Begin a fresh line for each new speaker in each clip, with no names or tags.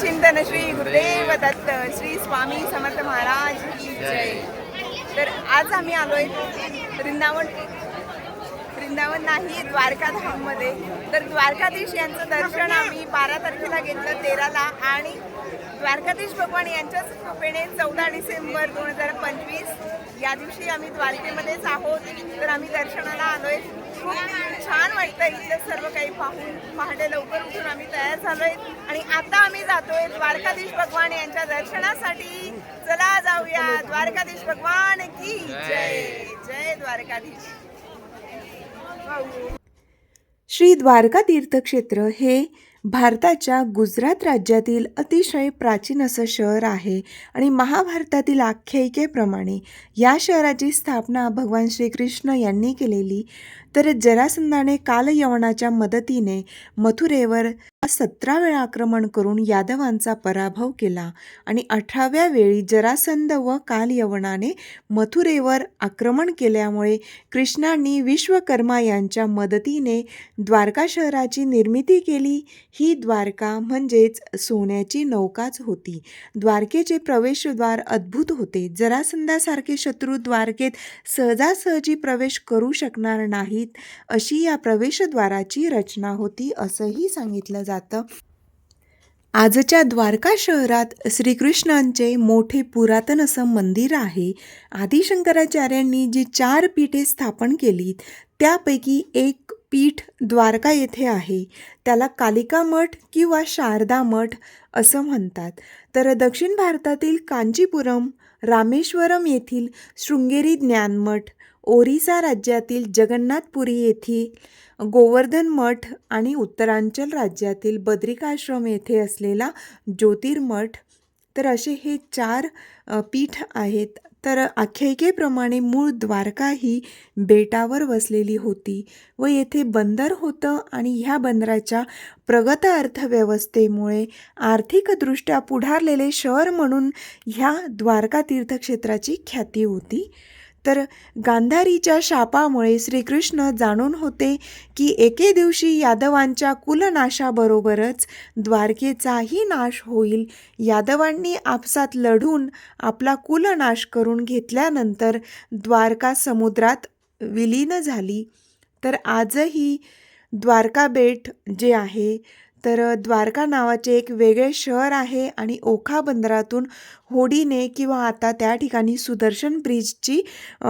चिंतन श्री गुरुदेव दत्त श्री स्वामी समर्थ महाराज जय. तर आज आम्ही आलोय वृंदावन. वृंदावन नाही द्वारका धाममध्ये तर द्वारकाधीश यांचं दर्शन आम्ही बारा तारखेला घेतलं तेराला. आणि द्वारकाधीश भगवान यांच्याच कृपेने चौदा डिसेंबर दोन हजार पंचवीस या दिवशी आम्ही द्वारकेमध्येच आहोत. तर आम्ही दर्शनाला आलोय. खूप छान वाटतं इथलं सर्व काही पाहून. पहाटे लवकर उठून आम्ही तयार झालोय. आणि आता आम्ही जातोय द्वारकाधीश भगवान यांच्या दर्शनासाठी. चला जाऊया. द्वारकाधीश भगवान की जय. जय द्वारकाधीश.
श्री द्वारका तीर्थक्षेत्र हे भारताच्या गुजरात राज्यातील अतिशय प्राचीन असं शहर आहे आणि महाभारतातील आख्यायिकेप्रमाणे या शहराची स्थापना भगवान श्रीकृष्ण यांनी केलेली. तर जरासंधाने कालयवनाच्या मदतीने मथुरेवर सतरा वेळा आक्रमण करून यादवांचा पराभव केला आणि अठराव्या वेळी जरासंध व कालयवनाने मथुरेवर आक्रमण केल्यामुळे कृष्णांनी विश्वकर्मा यांच्या मदतीने द्वारका शहराची निर्मिती केली. ही द्वारका म्हणजेच सोन्याची नौकाच होती. द्वारकेचे प्रवेशद्वार अद्भुत होते. जरासंधासारखे शत्रू द्वारकेत सहजासहजी प्रवेश करू शकणार नाही आहेत अशी या प्रवेशद्वाराची रचना होती असंही सांगितलं जातं. आजच्या द्वारका शहरात श्रीकृष्णांचे मोठे पुरातन असं मंदिर आहे. आदिशंकराचार्यांनी जी चार पीठे स्थापन केलीत त्यापैकी एक पीठ द्वारका येथे आहे. त्याला कालिका मठ किंवा शारदा मठ असं म्हणतात. तर दक्षिण भारतातील कांचीपुरम रामेश्वरम येथील शृंगेरी ज्ञानमठ ओरिसा राज्यातील जगन्नाथपुरी येथील गोवर्धन मठ आणि उत्तरांचल राज्यातील बद्रिकाश्रम येथे असलेला ज्योतिर्मठ तर असे हे चार पीठ आहेत. तर आख्यायिकेप्रमाणे मूळ द्वारका ही बेटावर वसलेली होती व येथे बंदर होतं आणि ह्या बंदराच्या प्रगत अर्थव्यवस्थेमुळे आर्थिकदृष्ट्या पुढारलेले शहर म्हणून ह्या द्वारका तीर्थक्षेत्राची ख्याती होती. तर गांधारीच्या शापामुळे श्रीकृष्ण जाणून होते की एके दिवशी यादवांच्या कुलनाशाबरोबरच द्वारकेचाही नाश होईल. यादवांनी आपसात लढून आपला कुलनाश करून घेतल्यानंतर द्वारका समुद्रात विलीन झाली. तर आजही द्वारका बेट जे आहे तर द्वारका नावाचे एक वेगळे शहर आहे आणि ओखा बंदरातून होडीने किंवा आता त्या ठिकाणी सुदर्शन ब्रिजची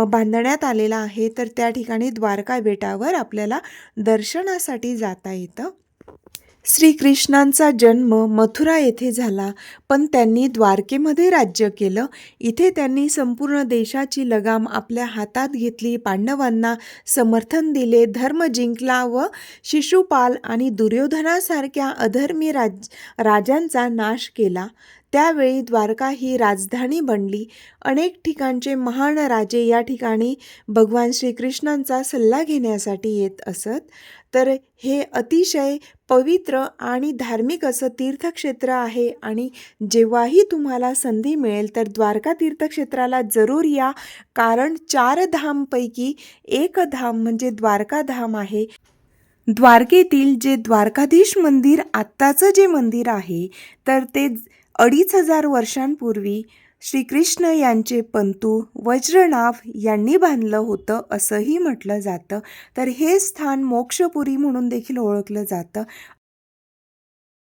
बांधण्यात आलेला आहे. तर त्या ठिकाणी द्वारका बेटावर आपल्याला दर्शनासाठी जाता येतं. श्रीकृष्णांचा जन्म मथुरा येथे झाला पण त्यांनी द्वारकेमध्ये राज्य केलं. इथे त्यांनी संपूर्ण देशाची लगाम आपल्या हातात घेतली. पांडवांना समर्थन दिले. धर्म जिंकला व शिशुपाल आणि दुर्योधनासारख्या अधर्मी राज राजांचा नाश केला. त्यावेळी द्वारका ही राजधानी बनली. अनेक ठिकाणचे महान राजे या ठिकाणी भगवान श्रीकृष्णांचा सल्ला घेण्यासाठी येत असत. तर हे अतिशय पवित्र आणि धार्मिक असं तीर्थक्षेत्र आहे आणि जेव्हाही तुम्हाला संधी मिळेल तर द्वारका तीर्थक्षेत्राला जरूर या. कारण चार धामपैकी एक धाम म्हणजे द्वारका धाम आहे. द्वारकेतील जे द्वारकाधीश मंदिर आत्ताचं जे मंदिर आहे तर ते अडीच हजार वर्षांपूर्वी श्रीकृष्ण यांचे पंतू वज्रनाभ यांनी बांधलं होतं असंही म्हटलं जातं. तर हे स्थान मोक्षपुरी म्हणून देखील ओळखलं जातं.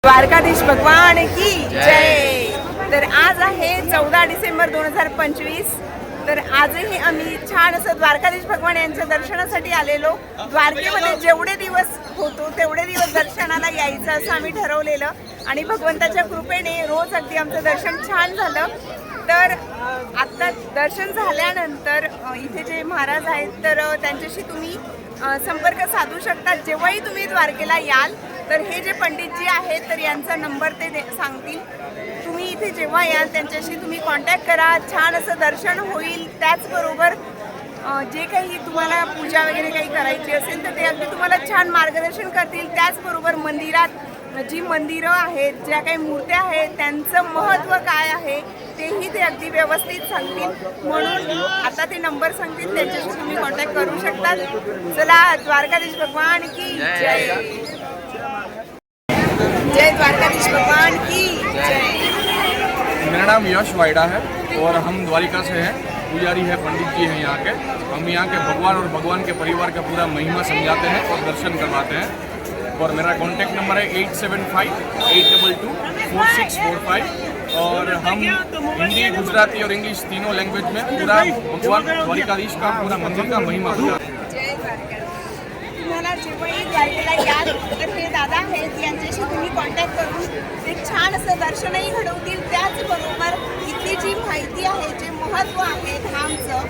द्वारकाधीश भगवान की जय. तर आज आहे चौदा डिसेंबर दोन हजार पंचवीस. तर आजही आम्ही छान असं द्वारकाधीश भगवान यांच्या दर्शनासाठी आलेलो. द्वारकेमध्ये जेवढे दिवस होतो तेवढे दिवस दर्शनाला यायचं असं आम्ही ठरवलेलं. आणि भगवंताच्या कृपेने रोज अगदी आमचं दर्शन छान झालं. तर आत्ता दर्शन झाल्यानंतर इथे जे महाराज आहेत तर त्यांच्याशी तुम्ही संपर्क साधू शकता. जेव्हाही तुम्ही द्वारकेला याल तर हे जे पंडितजी आहेत तर यांचा नंबर ते दे- सांगतील. इथे जेव्हा याल त्यांच्याशी तुम्ही कॉन्टॅक्ट करा. छान असं दर्शन होईल त्याचबरोबर जे काही तुम्हाला पूजा वगैरे काही करायची असेल तर ते अगदी तुम्हाला छान मार्गदर्शन करतील. त्याचबरोबर मंदिरात जी मंदिरं आहेत ज्या काही मूर्त्या आहेत त्यांचं महत्त्व काय आहे तेही ते अगदी व्यवस्थित सांगतील. म्हणून आता ते नंबर सांगतील त्यांच्याशी तुम्ही कॉन्टॅक्ट करू शकता चला द्वारकाधीश भगवान की जय. जय द्वारकाधीश भगवान की
नाम यश वाइडा है और हम द्वारिका से हैं, पुजारी है, पंडित जी हैं यहाँ के। हम यहाँ के भगवान और भगवान के परिवार का पूरा महिमा समझाते हैं और दर्शन करवाते हैं। और मेरा कॉन्टैक्ट नंबर है eight seven five eight double two four six four five और हम हिंदी, गुजराती और इंग्लिश तीनों लैंग्वेज में पूरा भगवान द्वारिकाधीश का, पूरा मंदिर का महिमा
जय याल दादा। दर्शनही घडवतील. त्याचबरोबर इथली जी माहिती आहे जे महत्त्व आहे धामचं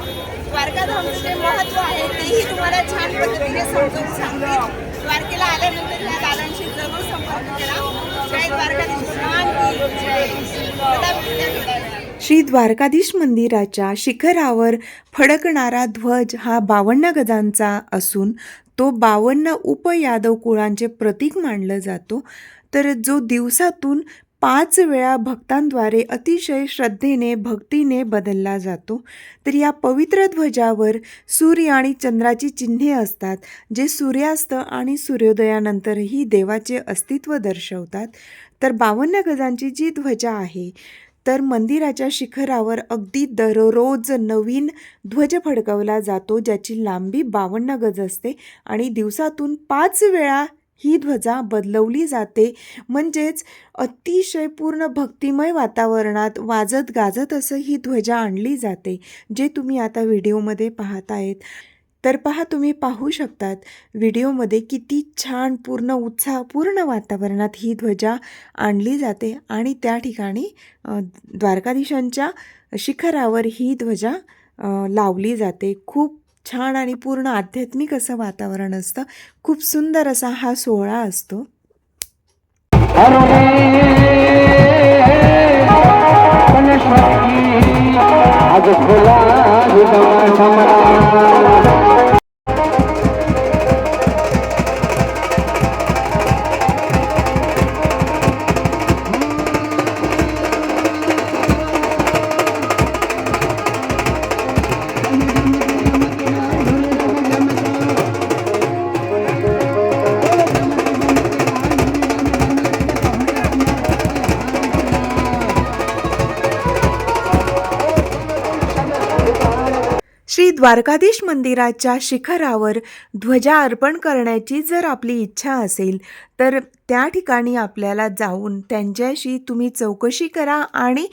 द्वारकाधामचं जे महत्त्व आहे तेही तुम्हाला छान पद्धतीने समजून सांगतील. द्वारकेला आल्यानंतर या दादांशी जरूर संपर्क केला जय द्वारकाधीश
श्री द्वारकाधीश मंदिराच्या शिखरावर फडकणारा ध्वज हा बावन्न गजांचा असून तो बावन्न उपयादव कुळांचे प्रतीक मानलं जातो. तर जो दिवसातून पाच वेळा भक्तांद्वारे अतिशय श्रद्धेने भक्तीने बदलला जातो. तर या पवित्र ध्वजावर सूर्य आणि चंद्राची चिन्हे असतात जे सूर्यास्त आणि सूर्योदयानंतरही देवाचे अस्तित्व दर्शवतात. तर बावन्न गजांची जी ध्वजा आहे तर मंदिराच्या शिखरावर अगदी दररोज नवीन ध्वज फडकवला जातो ज्याची लांबी बावन्न गज असते आणि दिवसातून पाच वेळा ही ध्वजा बदलवली जाते. म्हणजेच अतिशय पूर्ण भक्तिमय वातावरणात वाजत गाजत असं ही ध्वजा आणली जाते जे तुम्ही आता व्हिडिओमध्ये पाहत आहेत. तर पहा तुम्ही पाहू शकतात व्हिडिओमध्ये किती छान पूर्ण उत्साह पूर्ण वातावरणात ही ध्वजा आणली जाते आणि त्या ठिकाणी द्वारकाधीशांच्या शिखरावर ही ध्वजा लावली जाते. खूप छान आणि पूर्ण आध्यात्मिक असं वातावरण असतं खूप सुंदर असा हा सोहळा असतो
आज
द्वारकाधीश मंदिराच्या शिखरावर ध्वजा अर्पण करण्याची जर आपली इच्छा असेल तर त्या ठिकाणी आपल्याला जाऊन त्यांच्याशी तुम्ही चौकशी करा आणि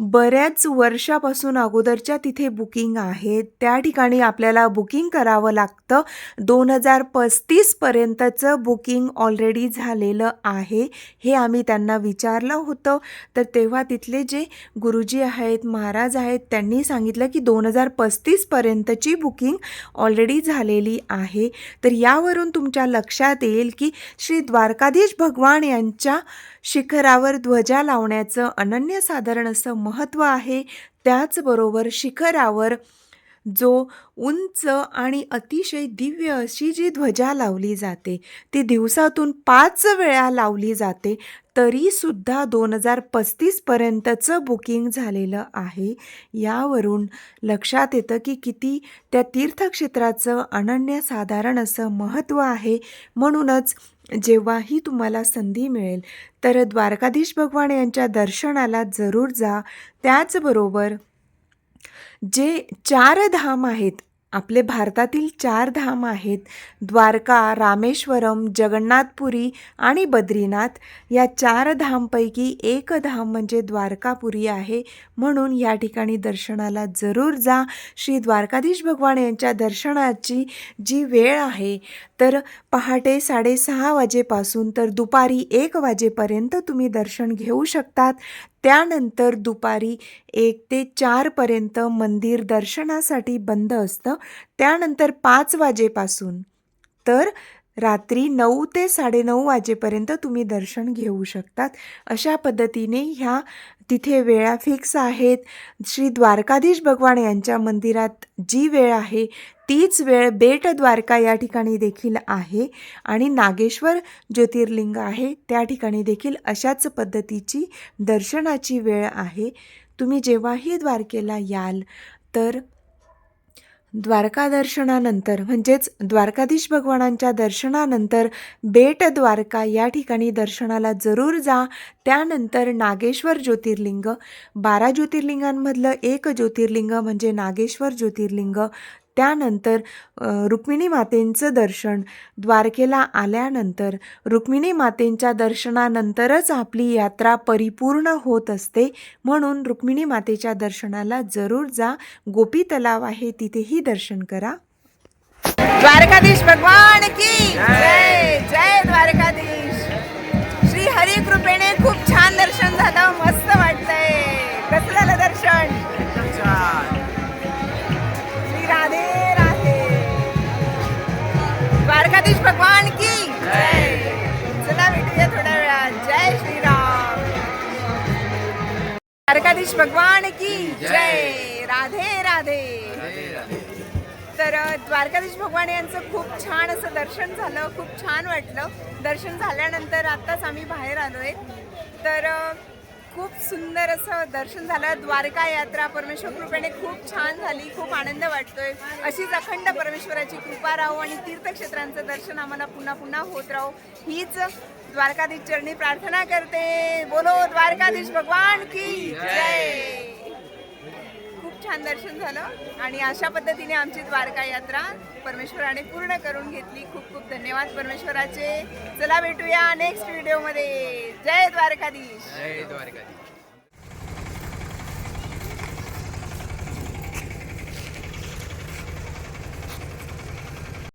बऱ्याच वर्षापासून अगोदरच्या तिथे बुकिंग आहे त्या ठिकाणी आपल्याला बुकिंग करावं लागतं. दोन हजार पस्तीसपर्यंतचं बुकिंग ऑलरेडी झालेलं आहे. हे आम्ही त्यांना विचारलं होतं. तर तेव्हा तिथले जे गुरुजी आहेत महाराज आहेत त्यांनी सांगितलं की दोन हजार पस्तीसपर्यंतची बुकिंग ऑलरेडी झालेली आहे. तर यावरून तुमच्या लक्षात येईल की श्री द्वारकाधीश भगवान यांच्या शिखरावर ध्वजा लावण्याचं अनन्यसाधारण असं महत्त्व आहे त्याचबरोबर शिखरावर जो उंच आणि अतिशय दिव्य अशी जी ध्वजा लावली जाते ती दिवसातून पाच वेळा लावली जाते तरीसुद्धा दोन हजार पस्तीसपर्यंतचं बुकिंग झालेलं आहे. यावरून लक्षात येतं की किती त्या तीर्थक्षेत्राचं अनन्यसाधारण असं महत्त्व आहे म्हणूनच जेव्हाही तुम्हाला संधी मिळेल तर द्वारकाधीश भगवान यांच्या दर्शनाला जरूर जा. त्याचबरोबर जे चार धाम आहेत आपले भारतातील चार धाम आहेत. द्वारका रामेश्वरम जगन्नाथपुरी आणि बद्रीनाथ. या चार धामपैकी एक धाम म्हणजे द्वारकापुरी आहे. म्हणून या ठिकाणी दर्शनाला जरूर जा. श्री द्वारकाधीश भगवान यांच्या दर्शनाची जी वेळ आहे तर पहाटे साडेसहा वाजेपासून तर दुपारी एक वाजेपर्यंत तुम्ही दर्शन घेऊ शकतात. त्यानंतर दुपारी एक ते चारपर्यंत मंदिर दर्शनासाठी बंद असतं. त्यानंतर पाच वाजेपासून. तर रात्री नऊ ते साडेनऊ वाजेपर्यंत तुम्ही दर्शन घेऊ शकतात. अशा पद्धतीने ह्या तिथे वेळा फिक्स आहेत. श्री द्वारकाधीश भगवान यांच्या मंदिरात जी वेळ आहे तीच वेळ बेट द्वारका या ठिकाणी देखील आहे आणि नागेश्वर ज्योतिर्लिंग आहे त्या ठिकाणी देखील अशाच पद्धतीची दर्शनाची वेळ आहे. तुम्ही जेव्हाही द्वारकेला याल तर द्वारका दर्शनानंतर म्हणजेच द्वारकाधीश भगवानांच्या दर्शनानंतर बेट द्वारका या ठिकाणी दर्शनाला जरूर जा. त्यानंतर नागेश्वर ज्योतिर्लिंग. बारा ज्योतिर्लिंगांमधलं एक ज्योतिर्लिंग म्हणजे नागेश्वर ज्योतिर्लिंग. त्यानंतर रुक्मिणी मातेंचं दर्शन द्वारकेला आल्यानंतर रुक्मिणी मातेंच्या दर्शनानंतरच आपली यात्रा परिपूर्ण होत असते. म्हणून रुक्मिणी मातेच्या दर्शनाला जरूर जा. गोपी तलाव आहे तिथेही दर्शन करा.
द्वारकाधीश भगवान की जय! जय द्वारकाधीश! श्री हरी कृपेने खूप छान दर्शन झालं मस्त वाटतंय. कसं झालं दर्शन? जगदीश भगवान की। जय चला भेटूया थोड्या वेळात. जय श्रीराम. द्वारकाधीश भगवान की जय. राधे राधे. तर द्वारकाधीश भगवान यांचं खूप छान असं दर्शन झालं. खूप छान वाटलं. दर्शन झाल्यानंतर आत्ताच आम्ही बाहेर आलो आहे तर खूप सुंदर असं दर्शन झालं. द्वारका यात्रा परमेश्वर कृपेने खूप छान झाली. खूप आनंद वाटतोय. अशीच अखंड परमेश्वराची कृपा राहो आणि तीर्थक्षेत्रांचं दर्शन आम्हाला पुन्हा पुन्हा होत राहो. हीच द्वारकाधीश चरणी प्रार्थना करते. बोलो द्वारकाधीश भगवान की जय. छान दर्शन झालं आणि अशा पद्धतीने आमची द्वारका यात्रा परमेश्वराने पूर्ण करून घेतली. खूप खूप धन्यवाद परमेश्वराचे. चला भेटूया नेक्स्ट व्हिडिओमध्ये जय द्वारकाधीश.
जय द्वारकाधीश.